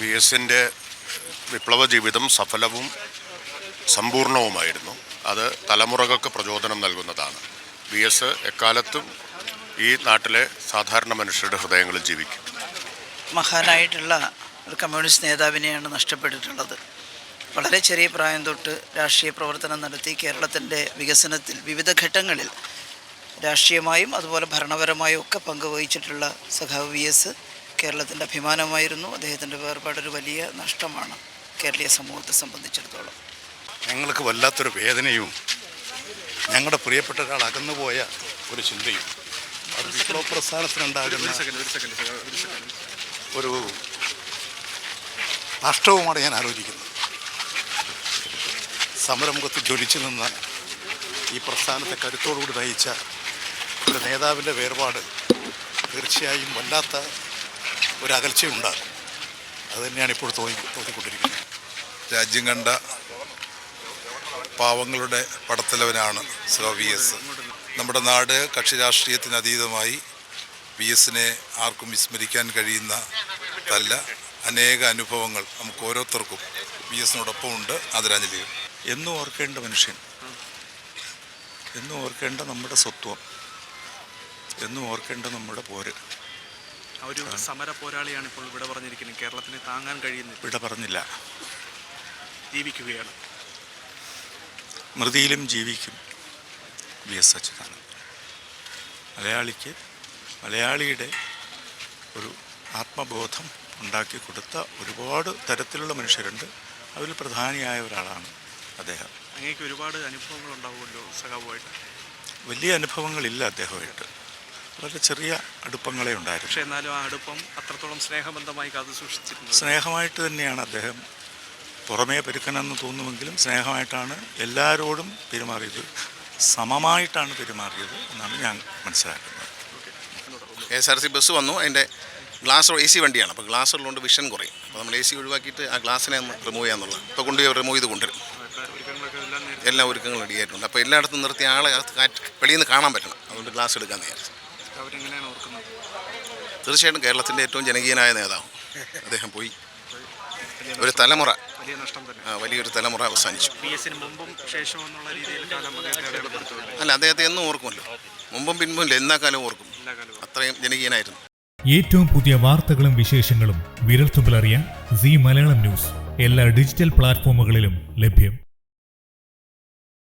V എസിന്റെ വിപ്ലവ ജീവിതം സഫലവും സമ്പൂർണവുമായിരുന്നു. അത് തലമുറകൾക്ക് പ്രചോദനം നൽകുന്നതാണ്. വി എസ് എക്കാലത്തും ഈ നാട്ടിലെ സാധാരണ മനുഷ്യരുടെ ഹൃദയങ്ങളിൽ ജീവിക്കും. മഹാനായിട്ടുള്ള ഒരു കമ്മ്യൂണിസ്റ്റ് നേതാവിനെയാണ് നഷ്ടപ്പെട്ടിട്ടുള്ളത്. വളരെ ചെറിയ പ്രായം തൊട്ട് രാഷ്ട്രീയ പ്രവർത്തനം നടത്തി കേരളത്തിന്റെ വികസനത്തിൽ വിവിധ ഘട്ടങ്ങളിൽ രാഷ്ട്രീയമായും അതുപോലെ ഭരണപരമായും ഒക്കെ പങ്കുവഹിച്ചിട്ടുള്ള സഖാവ് വി എസ് കേരളത്തിന്റെ അഭിമാനമായിരുന്നു. അദ്ദേഹത്തിന്റെ വേർപാടൊരു വലിയ നഷ്ടമാണ് കേരളീയ സമൂഹത്തെ സംബന്ധിച്ചിടത്തോളം. ഞങ്ങൾക്ക് വല്ലാത്തൊരു വേദനയും ഞങ്ങളുടെ പ്രിയപ്പെട്ട ഒരാൾ അകന്നുപോയ ഒരു ചിന്തയും അത് വിപ്ലവ പ്രസ്ഥാനത്തിനുണ്ടാകുന്ന ഒരു നഷ്ടവുമാണ് ഞാൻ ആലോചിക്കുന്നത്. സമരമുഖത്ത് ജ്വലിച്ചു നിന്ന ഈ പ്രസ്ഥാനത്തെ കരുത്തോടുകൂടി നയിച്ച ഒരു നേതാവിന്റെ വേർപാട് തീർച്ചയായും വല്ലാത്ത ഒരു അകൽച്ചയുണ്ടാകും അത് തന്നെയാണ് ഇപ്പോൾ തോന്നി തോന്നിക്കൊണ്ടിരിക്കുന്നത്. രാജ്യം കണ്ട പാവങ്ങളുടെ പടത്തലവനാണ് സോ വി എസ്. നമ്മുടെ നാട് കക്ഷി രാഷ്ട്രീയത്തിന് അതീതമായി വി എസിനെ ആർക്കും വിസ്മരിക്കാൻ കഴിയുന്ന തല്ല അനേക അനുഭവങ്ങൾ നമുക്ക് ഓരോരുത്തർക്കും വി എസിനോടൊപ്പം ഉണ്ട്. ആദരാഞ്ജലികൾ. എന്നും ഓർക്കേണ്ട മനുഷ്യൻ. എന്നും ഓർക്കേണ്ട നമ്മുടെ സ്വത്വം. എന്നും ഓർക്കേണ്ട നമ്മുടെ പോര്. ഒരു സമര പോരാളിയാണ് ഇപ്പോൾ ഇവിടെ പറഞ്ഞിരിക്കുന്നത്. കേരളത്തിന് താങ്ങാൻ കഴിയുന്നില്ല. ഇവിടെ പറഞ്ഞില്ല. ജീവിക്കുകയാണ്. മൃതിയിലും ജീവിക്കും വി എസ് അച്യുതാനന്ദൻ. മലയാളിക്ക് മലയാളിയുടെ ഒരു ആത്മബോധം ഉണ്ടാക്കി കൊടുത്ത ഒരുപാട് തരത്തിലുള്ള മനുഷ്യരുണ്ട്. അതിൽ പ്രധാനിയായ ഒരാളാണ് അദ്ദേഹം. അങ്ങേക്ക് ഒരുപാട് അനുഭവങ്ങൾ ഉണ്ടാവുമല്ലോ സഖാവുമായിട്ട്? വലിയ അനുഭവങ്ങളില്ല അദ്ദേഹമായിട്ട് വളരെ ചെറിയ അടുപ്പങ്ങളെ ഉണ്ടായിരുന്നു. പക്ഷേ എന്നാലും ആ അടുപ്പം അത്രത്തോളം സ്നേഹബന്ധമായി കാത്തു സൂക്ഷിച്ചിരുന്നു സ്നേഹമായിട്ട് തന്നെയാണ് അദ്ദേഹം പുറമേ പെരുക്കനെന്ന് തോന്നുമെങ്കിലും സ്നേഹമായിട്ടാണ് എല്ലാവരോടും പെരുമാറിയത്. സമമായിട്ടാണ് പെരുമാറിയത് എന്നാണ് ഞാൻ മനസ്സിലാക്കുന്നത്. K S R C bus വന്നു. അതിന്റെ ഗ്ലാസ് എ സി വണ്ടിയാണ്. അപ്പോൾ ഗ്ലാസ് ഉള്ളതുകൊണ്ട് വിഷൻ കുറയും. അപ്പോൾ നമ്മൾ എ സി ഒഴിവാക്കിയിട്ട് ആ ഗ്ലാസ്സിനെ ഒന്ന് റിമൂവ് ചെയ്യാന്നുള്ളത് ഇപ്പോൾ കൊണ്ടുപോയി റിമൂവ് ചെയ്ത് കൊണ്ടുവരും. എല്ലാം ഒരുക്കങ്ങളും റെഡിയായിട്ടുണ്ട് അപ്പോൾ എല്ലായിടത്തും നിർത്തി ആളെ വെളിയിൽ നിന്ന് കാണാൻ പറ്റണം. അതുകൊണ്ട് ഗ്ലാസ് എടുക്കാൻ വിചാരിച്ചു. അവരെങ്ങനെയാണ് ഓർക്കുന്നത്? തീർച്ചയായിട്ടും കേരളത്തിന്റെ ഏറ്റവും ജനകീയനായ നേതാവ്. അദ്ദേഹം പോയി. ഒരു തലമുറ. വലിയ നഷ്ടം തന്നെ. ആ, വലിയൊരു തലമുറ അവസാനിച്ചു. ബി എസിന് മുമ്പും ശേഷവും എന്നുള്ള രീതിയിൽ അല്ല അദ്ദേഹത്തെ എന്നും ഓർക്കുമല്ലോ. മുമ്പും പിൻപും ഇല്ല എല്ലാ കാലവും ഓർക്കും. അത്രയും ജനകീയനായിരുന്നു. ഏറ്റവും പുതിയ വാർത്തകളും വിശേഷങ്ങളും വിരൽത്തുമ്പിലറിയാൻ സി മലയാളം ന്യൂസ്. എല്ലാ ഡിജിറ്റൽ പ്ലാറ്റ്ഫോമുകളിലും ലഭ്യം.